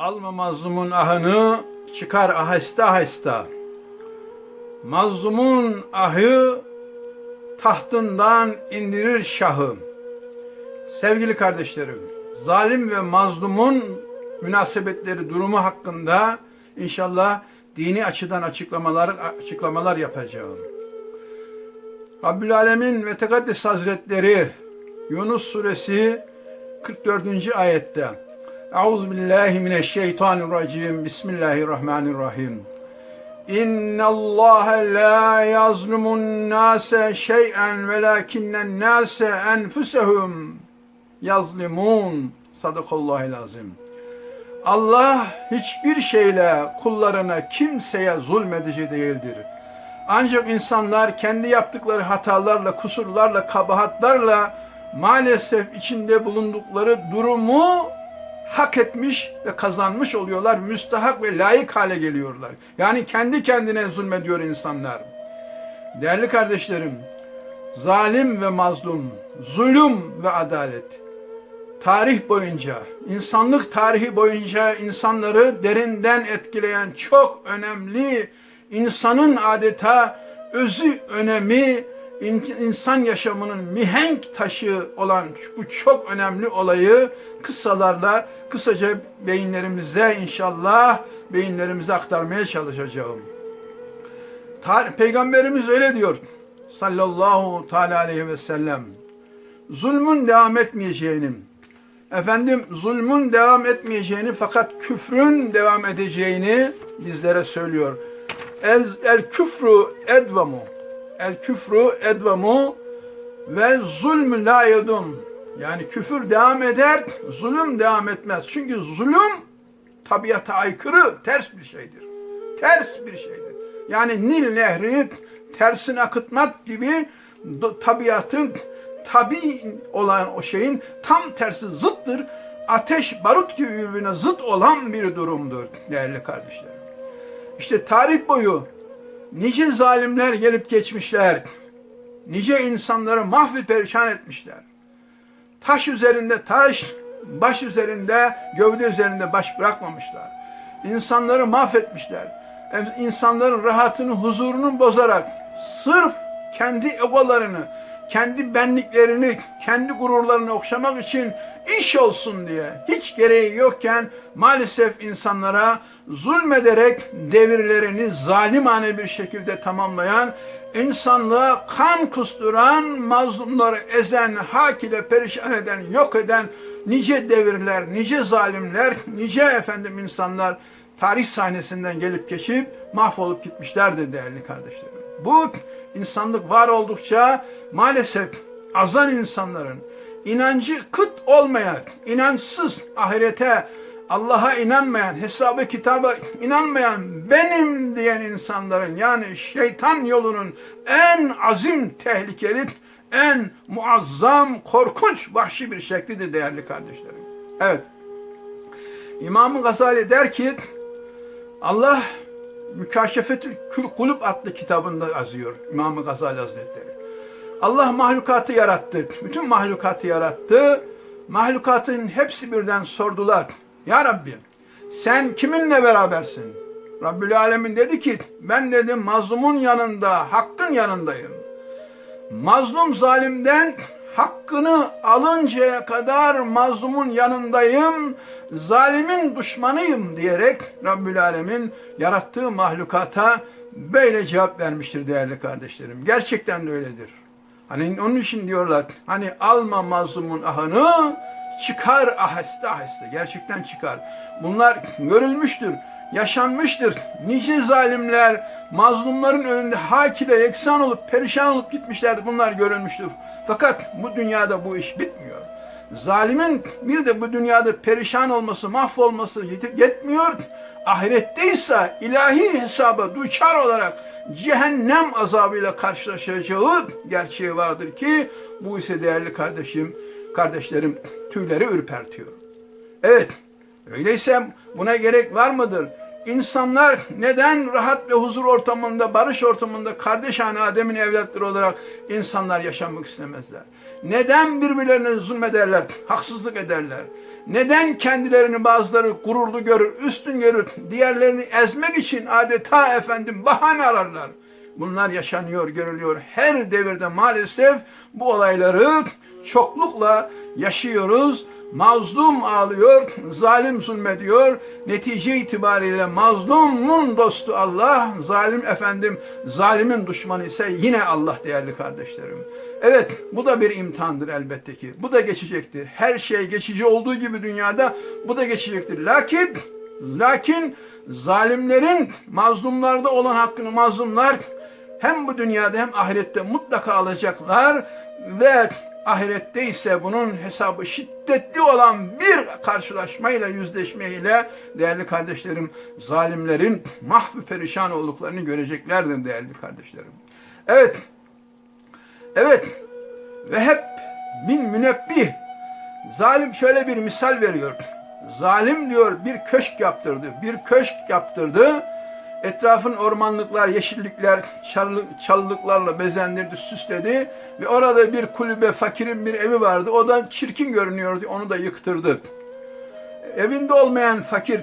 Alma mazlumun ahını çıkar aheste aheste. Mazlumun ahı tahtından indirir şahı. Sevgili kardeşlerim, zalim ve mazlumun münasebetleri durumu hakkında inşallah dini açıdan açıklamalar açıklamalar yapacağım. Rabbül Alemin ve Tekaddes Hazretleri Yunus suresi 44. ayette Euzu billahi mineşşeytanirracim Bismillahirrahmanirrahim İnna Allah la yazlumun nase şey'en velakinnen nase enfusehum yazlimun Sadakallahul azim. Allah hiçbir şeyle kullarına kimseye zulmedici değildir. Ancak insanlar kendi yaptıkları hatalarla, kusurlarla, kabahatlarla maalesef içinde bulundukları durumu hak etmiş ve kazanmış oluyorlar. Müstahak ve layık hale geliyorlar. Yani kendi kendine zulmediyor insanlar. Değerli kardeşlerim, zalim ve mazlum, zulüm ve adalet tarih boyunca, insanlık tarihi boyunca insanları derinden etkileyen çok önemli, insanın adeta özü önemi, insan yaşamının mihenk taşı olan bu çok önemli olayı kıssalarla kısaca beyinlerimize inşallah beyinlerimize aktarmaya çalışacağım. Peygamberimiz öyle diyor sallallahu teala aleyhi ve sellem. Zulmün devam etmeyeceğini, efendim zulmün devam etmeyeceğini fakat küfrün devam edeceğini bizlere söylüyor. El, el küfru edvamu. El küfru edvamu ve zulmü la yedum. Yani küfür devam eder, zulüm devam etmez. Çünkü zulüm tabiata aykırı, ters bir şeydir. Ters bir şeydir. Yani Nil nehrini tersine akıtmak gibi tabiatın tabi olan o şeyin tam tersi zıttır. Ateş, barut gibi birbirine zıt olan bir durumdur değerli kardeşlerim. İşte tarih boyu nice zalimler gelip geçmişler. Nice insanları mahvi perişan etmişler. Taş üzerinde taş, baş üzerinde, gövde üzerinde baş bırakmamışlar. İnsanları mahvetmişler. İnsanların rahatını, huzurunu bozarak sırf kendi egolarını, kendi benliklerini, kendi gururlarını okşamak için iş olsun diye hiç gereği yokken maalesef insanlara zulmederek devirlerini zalimane bir şekilde tamamlayan, insanlığa kan kusturan, mazlumları ezen, hak ile perişan eden, yok eden nice devirler, nice zalimler, nice efendim insanlar tarih sahnesinden gelip geçip mahvolup gitmişlerdir değerli kardeşlerim. Bu insanlık var oldukça maalesef azan insanların inancı kıt olmayan, inançsız ahirete, Allah'a inanmayan, hesabı kitaba inanmayan benim diyen insanların yani şeytan yolunun en azim tehlikeli, en muazzam, korkunç, vahşi bir şeklidir değerli kardeşlerim. Evet. İmam-ı Gazali der ki Allah Mükaşefetül Kulub adlı kitabında yazıyor İmam-ı Gazali Hazretleri. Allah mahlukatı yarattı. Bütün mahlukatı yarattı. Mahlukatın hepsi birden sordular. Ya Rabbi sen kiminle berabersin? Rabbül Alemin dedi ki ben dedim mazlumun yanında, hakkın yanındayım. Mazlum zalimden hakkını alıncaya kadar mazlumun yanındayım, zalimin düşmanıyım diyerek Rabbül Alemin yarattığı mahlukata böyle cevap vermiştir değerli kardeşlerim. Gerçekten de öyledir. Hani onun için diyorlar hani alma mazlumun ahını çıkar aheste aheste. Gerçekten çıkar. Bunlar görülmüştür, yaşanmıştır. Nice zalimler mazlumların önünde hak ile yeksan olup perişan olup gitmişlerdir. Bunlar görülmüştür. Fakat bu dünyada bu iş bitmiyor. Zalimin bir de bu dünyada perişan olması, mahvolması yetmiyor. Ahirette ise ilahi hesaba duçar olarak cehennem azabıyla karşılaşacağı gerçeği vardır ki bu ise değerli kardeşim, kardeşlerim tüyleri ürpertiyor. Evet, öyleyse buna gerek var mıdır? İnsanlar neden rahat ve huzur ortamında, barış ortamında kardeşhane Adem'in evlatları olarak insanlar yaşamak istemezler? Neden birbirlerine zulmederler, haksızlık ederler? Neden kendilerini bazıları gururlu görür, üstün görür, diğerlerini ezmek için adeta efendim bahane ararlar. Bunlar yaşanıyor, görülüyor. Her devirde maalesef bu olayları çoklukla yaşıyoruz. Mazlum ağlıyor, zalim zulmediyor. Netice itibariyle mazlumun dostu Allah, zalim efendim, zalimin düşmanı ise yine Allah değerli kardeşlerim. Evet, bu da bir imtihandır elbette ki. Bu da geçecektir. Her şey geçici olduğu gibi dünyada bu da geçecektir. Lakin lakin zalimlerin mazlumlarda olan hakkını mazlumlar hem bu dünyada hem ahirette mutlaka alacaklar ve ahirette ise bunun hesabı şiddetli olan bir karşılaşmayla, yüzleşmeyle değerli kardeşlerim zalimlerin mahvü perişan olduklarını göreceklerdir değerli kardeşlerim. Evet, evet ve hep bin münebbih zalim şöyle bir misal veriyor. Zalim diyor bir köşk yaptırdı, bir köşk yaptırdı. Etrafın ormanlıklar, yeşillikler, çalı- çalılıklarla bezendirdi, süsledi. Ve orada bir kulübe, fakirin bir evi vardı. O da çirkin görünüyordu, onu da yıktırdı. Evinde olmayan fakir,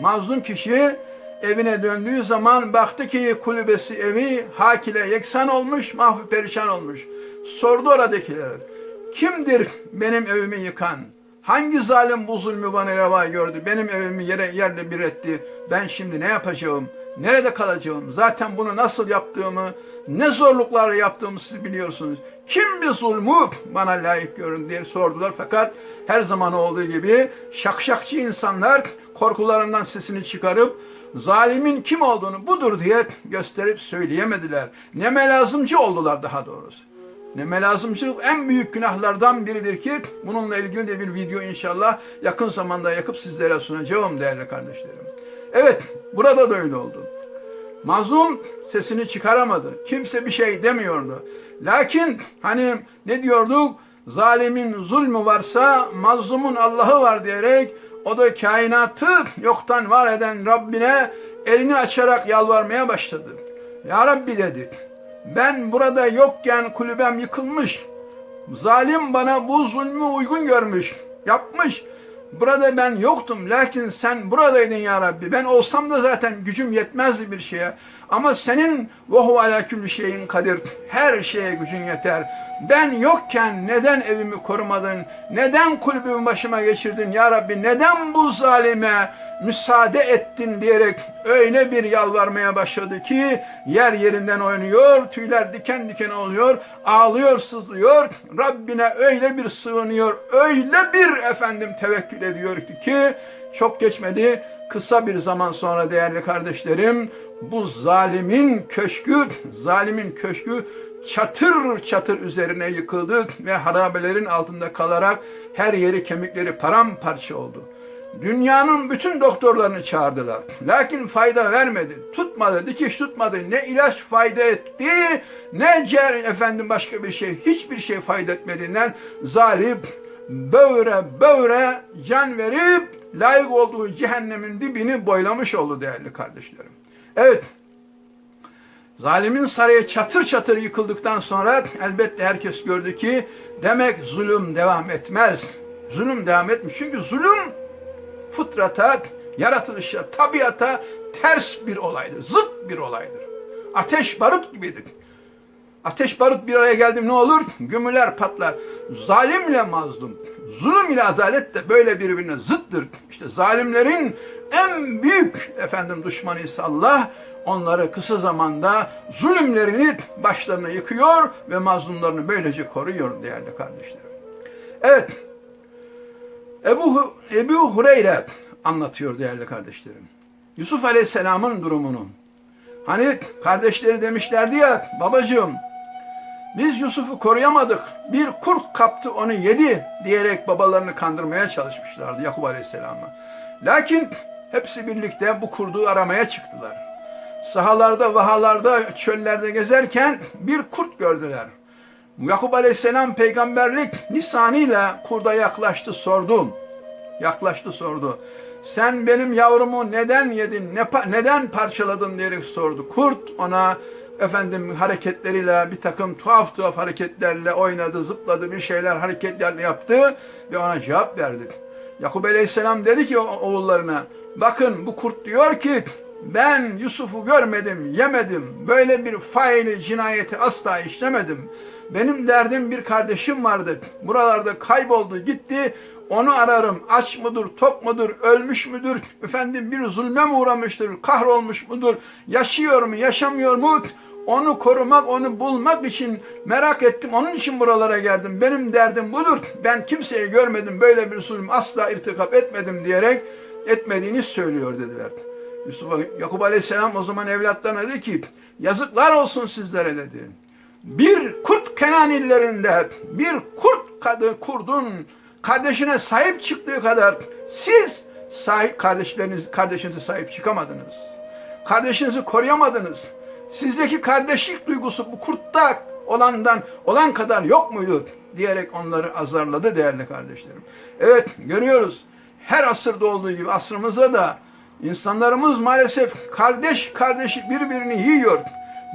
mazlum kişi evine döndüğü zaman baktı ki kulübesi evi hak ile yeksan olmuş, mahvu perişan olmuş. Sordu oradakilere, kimdir benim evimi yıkan? Hangi zalim bu zulmü bana reva gördü? Benim evimi yere yerle bir etti. Ben şimdi ne yapacağım? Nerede kalacağım? Zaten bunu nasıl yaptığımı, ne zorluklar yaptığımı siz biliyorsunuz. Kim bir zulmü bana layık görün diye sordular. Fakat her zaman olduğu gibi şakşakçı insanlar korkularından sesini çıkarıp zalimin kim olduğunu budur diye gösterip söyleyemediler. Neme lazımcı oldular daha doğrusu. Neme lazımcılık en büyük günahlardan biridir ki bununla ilgili de bir video inşallah yakın zamanda yakıp sizlere sunacağım değerli kardeşlerim. Evet burada da öyle oldu. Mazlum sesini çıkaramadı. Kimse bir şey demiyordu. Lakin hani ne diyorduk? Zalimin zulmü varsa mazlumun Allah'ı var diyerek o da kainatı yoktan var eden Rabbine elini açarak yalvarmaya başladı. Ya Rabbi dedi. Ben burada yokken kulübem yıkılmış. Zalim bana bu zulmü uygun görmüş, yapmış. Burada ben yoktum lakin sen buradaydın ya Rabbi. Ben olsam da zaten gücüm yetmezdi bir şeye. Ama senin ve huve ala şeyin kadir. Her şeye gücün yeter. Ben yokken neden evimi korumadın? Neden kulübümü başıma geçirdin ya Rabbi? Neden bu zalime müsaade ettin diyerek öyle bir yalvarmaya başladı ki yer yerinden oynuyor, tüyler diken diken oluyor, ağlıyor, sızlıyor. Rabbine öyle bir sığınıyor, öyle bir efendim tevekkül ediyor ki çok geçmedi. Kısa bir zaman sonra değerli kardeşlerim bu zalimin köşkü, zalimin köşkü çatır çatır üzerine yıkıldı ve harabelerin altında kalarak her yeri kemikleri paramparça oldu. Dünyanın bütün doktorlarını çağırdılar. Lakin fayda vermedi. Tutmadı, dikiş tutmadı. Ne ilaç fayda etti, ne cer efendim başka bir şey, hiçbir şey fayda etmediğinden zalim böyle böyle can verip layık olduğu cehennemin dibini boylamış oldu değerli kardeşlerim. Evet, Zalimin sarayı çatır çatır yıkıldıktan sonra elbette herkes gördü ki demek zulüm devam etmez. Zulüm devam etmiş. Çünkü zulüm fıtrata, yaratılışa, tabiata ters bir olaydır. Zıt bir olaydır. Ateş barut gibidir. Ateş barut bir araya geldi ne olur? Gümüler patlar. Zalimle mazlum, zulüm ile adalet de böyle birbirine zıttır. İşte zalimlerin en büyük efendim düşmanı ise Allah onları kısa zamanda zulümlerini başlarına yıkıyor ve mazlumlarını böylece koruyor değerli kardeşlerim. Evet, Ebu, Ebu Hureyre anlatıyor değerli kardeşlerim. Yusuf Aleyhisselam'ın durumunu. Hani kardeşleri demişlerdi ya babacığım biz Yusuf'u koruyamadık. Bir kurt kaptı onu yedi diyerek babalarını kandırmaya çalışmışlardı Yakup Aleyhisselam'a. Lakin hepsi birlikte bu kurdu aramaya çıktılar. Sahalarda, vahalarda, çöllerde gezerken bir kurt gördüler. Yakup Aleyhisselam peygamberlik lisanıyla kurda yaklaştı sordu. Yaklaştı sordu. Sen benim yavrumu neden yedin, ne neden parçaladın diyerek sordu. Kurt ona efendim hareketleriyle bir takım tuhaf tuhaf hareketlerle oynadı, zıpladı, bir şeyler hareketlerle yaptı ve ona cevap verdi. Yakup Aleyhisselam dedi ki oğullarına bakın bu kurt diyor ki ben Yusuf'u görmedim, yemedim. Böyle bir faili cinayeti asla işlemedim. Benim derdim bir kardeşim vardı. Buralarda kayboldu, gitti. Onu ararım. Aç mıdır, tok mudur, ölmüş müdür? Efendim bir zulme mi uğramıştır, kahrolmuş mudur? Yaşıyor mu, yaşamıyor mu? Onu korumak, onu bulmak için merak ettim. Onun için buralara geldim. Benim derdim budur. Ben kimseyi görmedim. Böyle bir zulüm asla irtikap etmedim diyerek etmediğini söylüyor dediler. Yusuf Yakup Aleyhisselam o zaman evlatlarına dedi ki yazıklar olsun sizlere dedi. Bir kurt Kenanillerinde bir kurt kadın kurdun kardeşine sahip çıktığı kadar siz sahip kardeşleriniz kardeşinize sahip çıkamadınız. Kardeşinizi koruyamadınız. Sizdeki kardeşlik duygusu bu kurtta olandan olan kadar yok muydu diyerek onları azarladı değerli kardeşlerim. Evet görüyoruz her asırda olduğu gibi asrımızda da insanlarımız maalesef kardeş kardeşi birbirini yiyor.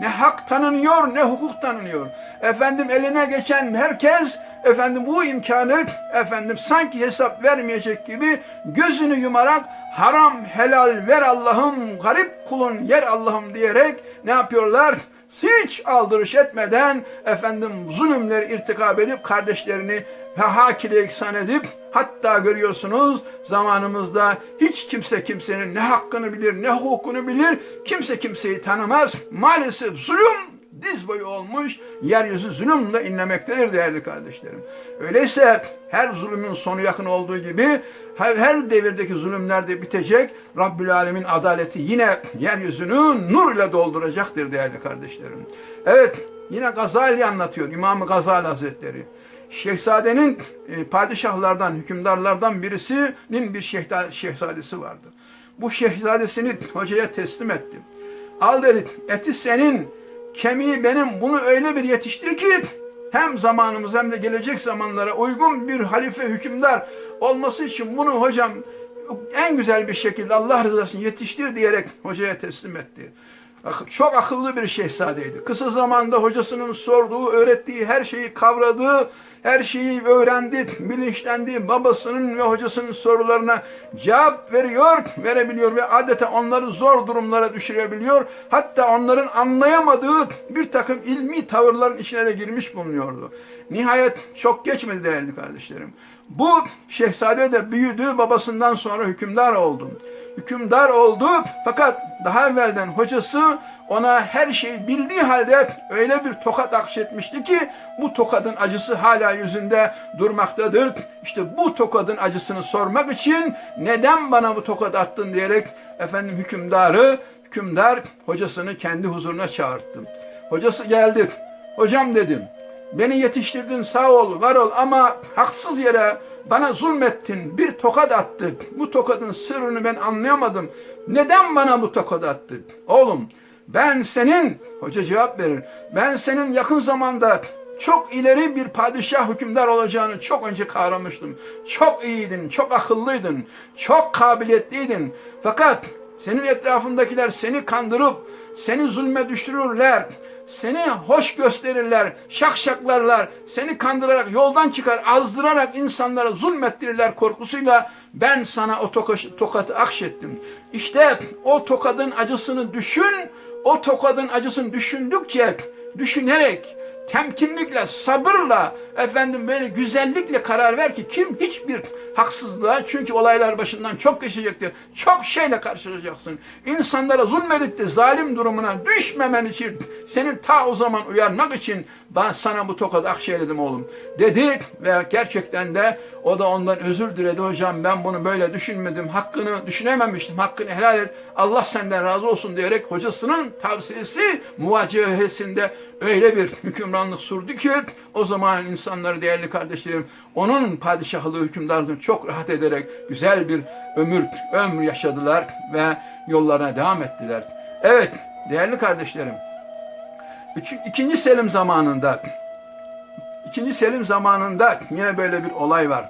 Ne hak tanınıyor ne hukuk tanınıyor. Efendim eline geçen herkes efendim bu imkanı efendim sanki hesap vermeyecek gibi gözünü yumarak haram helal ver Allah'ım garip kulun yer Allah'ım diyerek ne yapıyorlar? Hiç aldırış etmeden efendim zulümleri irtikab edip kardeşlerini hakile iksan edip hatta görüyorsunuz zamanımızda hiç kimse kimsenin ne hakkını bilir ne hukukunu bilir kimse kimseyi tanımaz maalesef zulüm diz boyu olmuş, yeryüzü zulümle inlemektedir değerli kardeşlerim. Öyleyse her zulümün sonu yakın olduğu gibi her, her devirdeki zulümler de bitecek. Rabbül Alemin adaleti yine yeryüzünü nur ile dolduracaktır değerli kardeşlerim. Evet yine Gazali anlatıyor İmam Gazali Hazretleri. Şehzadenin e, padişahlardan, hükümdarlardan birisinin bir şehda- şehzadesi vardı. Bu şehzadesini hocaya teslim etti. Al dedi eti senin, kemiği benim bunu öyle bir yetiştir ki hem zamanımız hem de gelecek zamanlara uygun bir halife hükümdar olması için bunu hocam en güzel bir şekilde Allah rızası yetiştir diyerek hocaya teslim etti. Çok akıllı bir şehzadeydi. Kısa zamanda hocasının sorduğu, öğrettiği her şeyi kavradı, her şeyi öğrendi, bilinçlendi. Babasının ve hocasının sorularına cevap veriyor, verebiliyor ve adeta onları zor durumlara düşürebiliyor. Hatta onların anlayamadığı bir takım ilmi tavırların içine de girmiş bulunuyordu. Nihayet çok geçmedi değerli kardeşlerim. Bu şehzade de büyüdü, babasından sonra hükümdar oldu hükümdar oldu. Fakat daha evvelden hocası ona her şeyi bildiği halde öyle bir tokat akşetmişti ki bu tokadın acısı hala yüzünde durmaktadır. İşte bu tokadın acısını sormak için neden bana bu tokat attın diyerek efendim hükümdarı, hükümdar hocasını kendi huzuruna çağırdı. Hocası geldi. Hocam dedim. Beni yetiştirdin sağ ol var ol ama haksız yere bana zulmettin bir tokat attı. Bu tokadın sırrını ben anlayamadım. Neden bana bu tokat attı? Oğlum ben senin hoca cevap verir. Ben senin yakın zamanda çok ileri bir padişah hükümdar olacağını çok önce kavramıştım. Çok iyiydin, çok akıllıydın, çok kabiliyetliydin. Fakat senin etrafındakiler seni kandırıp seni zulme düşürürler seni hoş gösterirler, şakşaklarlar, seni kandırarak, yoldan çıkar, azdırarak insanlara zulmettirirler korkusuyla ben sana o toka- tokatı akşettim. İşte o tokadın acısını düşün, o tokadın acısını düşündükçe, düşünerek, temkinlikle, sabırla, efendim böyle güzellikle karar ver ki kim hiçbir haksızlığa çünkü olaylar başından çok geçecektir. Çok şeyle karşılaşacaksın. İnsanlara zulmedip de zalim durumuna düşmemen için senin ta o zaman uyarmak için ben sana bu tokadı akşeyledim oğlum dedi ve gerçekten de o da ondan özür diledi hocam ben bunu böyle düşünmedim hakkını düşünememiştim hakkını helal et Allah senden razı olsun diyerek hocasının tavsiyesi muvacehesinde öyle bir hükümranlık sürdü ki o zaman insanları değerli kardeşlerim onun padişahlığı hükümdarlığını çok rahat ederek güzel bir ömür ömür yaşadılar ve yollarına devam ettiler. Evet değerli kardeşlerim ikinci Selim zamanında ikinci Selim zamanında yine böyle bir olay var.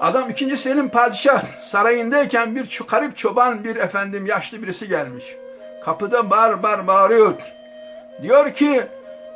Adam ikinci Selim padişah sarayındayken bir garip çoban bir efendim yaşlı birisi gelmiş. Kapıda bar bar bağırıyor. Diyor ki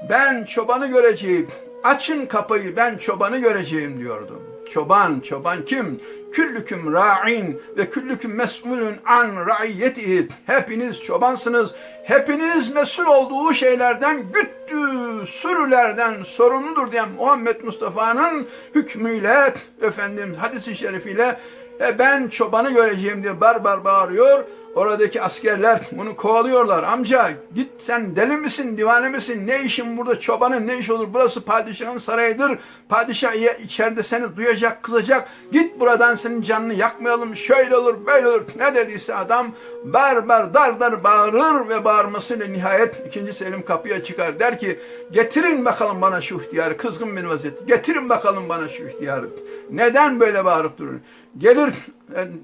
ben çobanı göreceğim. Açın kapıyı ben çobanı göreceğim diyordu. çoban, çoban kim? Küllüküm ra'in ve küllüküm mes'ulun an ra'iyyetihi. Hepiniz çobansınız. Hepiniz mesul olduğu şeylerden güttü, sürülerden sorumludur diyen Muhammed Mustafa'nın hükmüyle, efendim hadisi şerifiyle e ben çobanı göreceğim diye barbar bağırıyor. Oradaki askerler bunu kovalıyorlar. Amca git sen deli misin, divane misin? Ne işin burada çobanın ne iş olur? Burası padişahın sarayıdır. Padişah içeride seni duyacak, kızacak. Git buradan senin canını yakmayalım. Şöyle olur, böyle olur. Ne dediyse adam barbar dar dar bağırır ve bağırmasıyla nihayet ikinci Selim kapıya çıkar. Der ki getirin bakalım bana şu ihtiyarı. Kızgın bir vaziyette. Getirin bakalım bana şu ihtiyarı. Neden böyle bağırıp durur? Gelir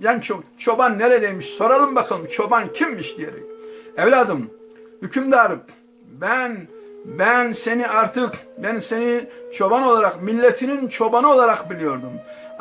yani ço- çoban neredeymiş soralım bakalım çoban kimmiş diyerek. Evladım, hükümdarım ben ben seni artık ben seni çoban olarak milletinin çobanı olarak biliyordum.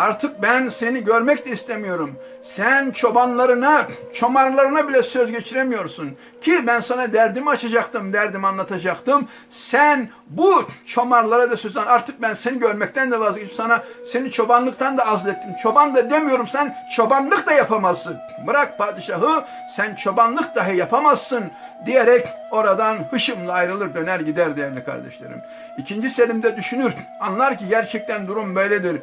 Artık ben seni görmek de istemiyorum. Sen çobanlarına, çomarlarına bile söz geçiremiyorsun. Ki ben sana derdimi açacaktım, derdimi anlatacaktım. Sen bu çomarlara da söz Artık ben seni görmekten de vazgeçtim. Sana seni çobanlıktan da azlettim. Çoban da demiyorum sen çobanlık da yapamazsın. Bırak padişahı sen çobanlık dahi yapamazsın diyerek oradan hışımla ayrılır döner gider değerli kardeşlerim. İkinci Selim'de düşünür anlar ki gerçekten durum böyledir.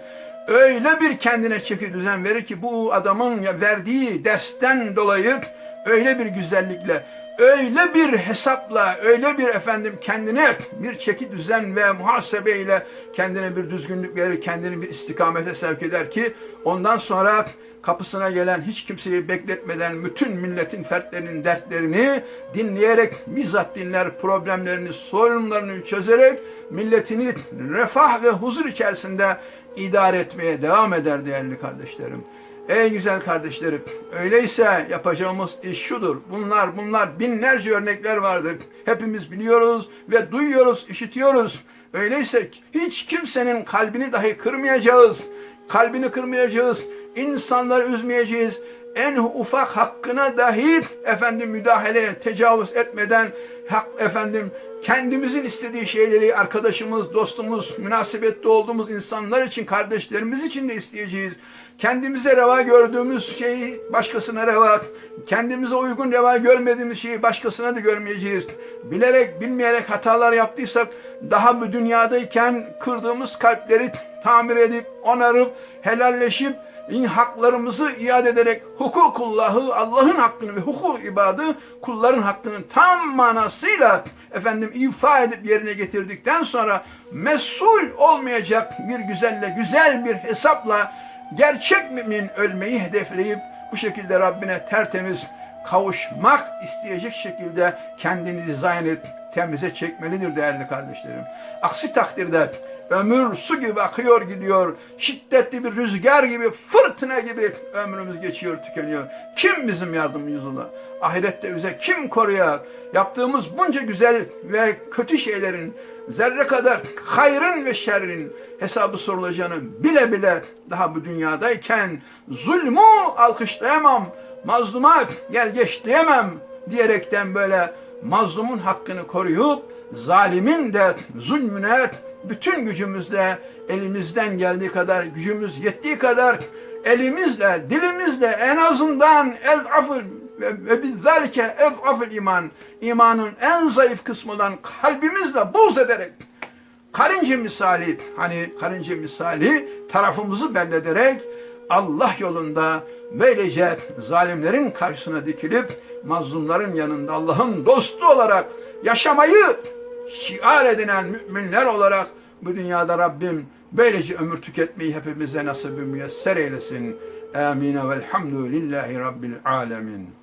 Öyle bir kendine çeki düzen verir ki bu adamın verdiği dersten dolayı öyle bir güzellikle öyle bir hesapla, öyle bir efendim kendine bir çeki düzen ve muhasebeyle kendine bir düzgünlük verir, kendini bir istikamete sevk eder ki ondan sonra kapısına gelen hiç kimseyi bekletmeden bütün milletin fertlerinin dertlerini dinleyerek bizzat dinler problemlerini, sorunlarını çözerek milletini refah ve huzur içerisinde idare etmeye devam eder değerli kardeşlerim. Ey güzel kardeşlerim, öyleyse yapacağımız iş şudur. Bunlar, bunlar binlerce örnekler vardır. Hepimiz biliyoruz ve duyuyoruz, işitiyoruz. Öyleyse hiç kimsenin kalbini dahi kırmayacağız. Kalbini kırmayacağız. İnsanları üzmeyeceğiz. En ufak hakkına dahi efendim müdahale, tecavüz etmeden hak efendim kendimizin istediği şeyleri arkadaşımız, dostumuz, münasebette olduğumuz insanlar için, kardeşlerimiz için de isteyeceğiz. Kendimize reva gördüğümüz şeyi başkasına reva, kendimize uygun reva görmediğimiz şeyi başkasına da görmeyeceğiz. Bilerek, bilmeyerek hatalar yaptıysak daha bu dünyadayken kırdığımız kalpleri tamir edip, onarıp, helalleşip, haklarımızı iade ederek hukukullahı, Allah'ın hakkını ve hukuk ibadı kulların hakkının tam manasıyla efendim ifa edip yerine getirdikten sonra mesul olmayacak bir güzelle, güzel bir hesapla gerçek mümin ölmeyi hedefleyip bu şekilde Rabbine tertemiz kavuşmak isteyecek şekilde kendini dizayn edip temize çekmelidir değerli kardeşlerim. Aksi takdirde ömür su gibi akıyor gidiyor. Şiddetli bir rüzgar gibi, fırtına gibi ömrümüz geçiyor, tükeniyor. Kim bizim yardımcımız ola? Ahirette bize kim koruyar? Yaptığımız bunca güzel ve kötü şeylerin zerre kadar hayrın ve şerrin hesabı sorulacağını bile bile daha bu dünyadayken zulmü alkışlayamam, mazluma gel geç diyemem diyerekten böyle mazlumun hakkını koruyup zalimin de zulmüne bütün gücümüzle elimizden geldiği kadar gücümüz yettiği kadar elimizle dilimizle en azından ezafül ve, ve bizzalike ezafül iman imanın en zayıf kısmından kalbimizle buz ederek karınca misali hani karınca misali tarafımızı bellederek Allah yolunda böylece zalimlerin karşısına dikilip mazlumların yanında Allah'ın dostu olarak yaşamayı şiar edinen müminler olarak bu dünyada Rabbim böylece ömür tüketmeyi hepimize nasip müyesser eylesin. Amin. Velhamdülillahi Rabbil alemin.